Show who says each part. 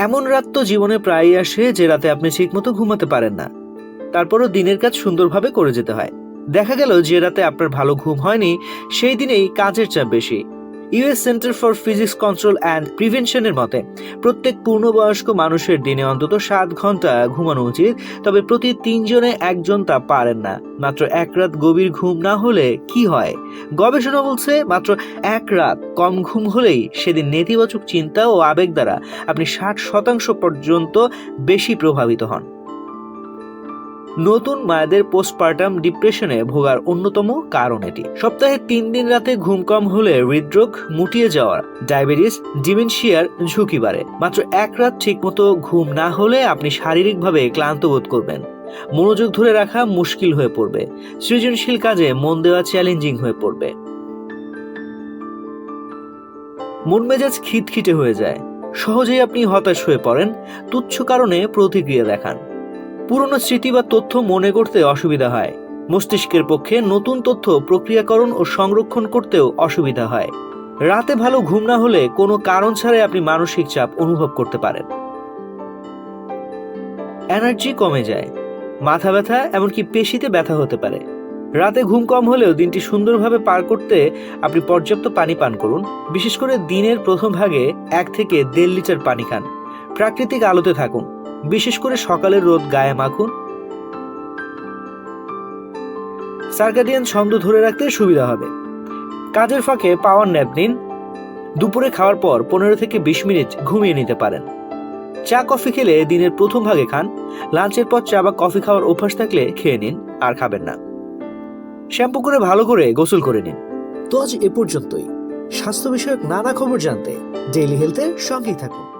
Speaker 1: এমন রাত তো জীবনে প্রায়ই আসে যে রাতে আপনি ঠিকমতো ঘুমাতে পারেন না। তারপরও দিনের কাজ সুন্দরভাবে করে যেতে হয়। দেখা গেল যে রাতে আপনার ভালো ঘুম হয়নি, সেই দিনেই কাজের চাপ বেশি। US center for physics control and প্রিভেনশনের মতে, প্রত্যেক পূর্ণবয়স্ক মানুষের দিনে অন্তত সাত ঘণ্টা ঘুমানো উচিত, তবে প্রতি তিনজনে একজন তা পারেন না। মাত্র এক রাত গভীর ঘুম না হলে কি হয়? গবেষণা বলছে, মাত্র এক রাত কম ঘুম হলেই সেদিন নেতিবাচক চিন্তা ও আবেগ দ্বারা আপনি ষাট শতাংশ পর্যন্ত বেশি প্রভাবিত হন। নতুন মায়েদের পোস্টপার্টাম ডিপ্রেশনে ভোগার অন্যতম কারণ এটি। সপ্তাহে তিন দিন রাতে ঘুম কম হলে হৃদরোগ মুটিয়ে যাওয়ার ডায়াবেটিস ডিমেনশিয়ার ঝুঁকি বাড়ে। মাত্র এক রাত ঠিকমতো ঘুম না হলে আপনি শারীরিকভাবে ক্লান্ত বোধ করবেন। মনোযোগ ধরে রাখা মুশকিল হয়ে পড়বে। সৃজনশীল কাজে মন দেওয়া চ্যালেঞ্জিং হয়ে পড়বে। মন মেজাজ খিটখিটে হয়ে যায়। সহজেই আপনি হতাশ হয়ে পড়েন। তুচ্ছ কারণে প্রতিক্রিয়া দেখান। পুরনো স্মৃতি বা তথ্য মনে করতে অসুবিধা হয়। মস্তিষ্কের পক্ষে নতুন তথ্য প্রক্রিয়াকরণ ও সংরক্ষণ করতেও অসুবিধা হয়। রাতে ভালো ঘুম না হলে কোনো কারণ ছাড়াই আপনি মানসিক চাপ অনুভব করতে পারেন। এনার্জি কমে যায়। মাথা ব্যথা এমনকি পেশিতে ব্যথা হতে পারে। রাতে ঘুম কম হলেও দিনটি সুন্দরভাবে পার করতে আপনি পর্যাপ্ত পানি পান করুন। বিশেষ করে দিনের প্রথম ভাগে এক থেকে দেড় লিটার পানি খান। প্রাকৃতিক আলোতে থাকুন। বিশেষ করে সকালের রোদ গায়ে মাখুন। সার্কাডিয়ান ছন্দ ধরে রাখতে সুবিধা হবে। কাজের ফাঁকে পাওয়ার ন্যাপ নিন। দুপুরে খাওয়ার পর পনেরো থেকে বিশ মিনিট ঘুমিয়ে নিতে পারেন। চা, কফি খেলে দিনের প্রথম ভাগে খান। লাঞ্চের পর চা বা কফি খাওয়ার অভ্যাস থাকলে খেয়ে নিন, আর খাবেন না। শ্যাম্পু করে ভালো করে গোসল করে নিন। তো আজ এ পর্যন্তই। স্বাস্থ্য বিষয়ক নানা খবর জানতে ডেইলি হেলথের সঙ্গেই থাকুন।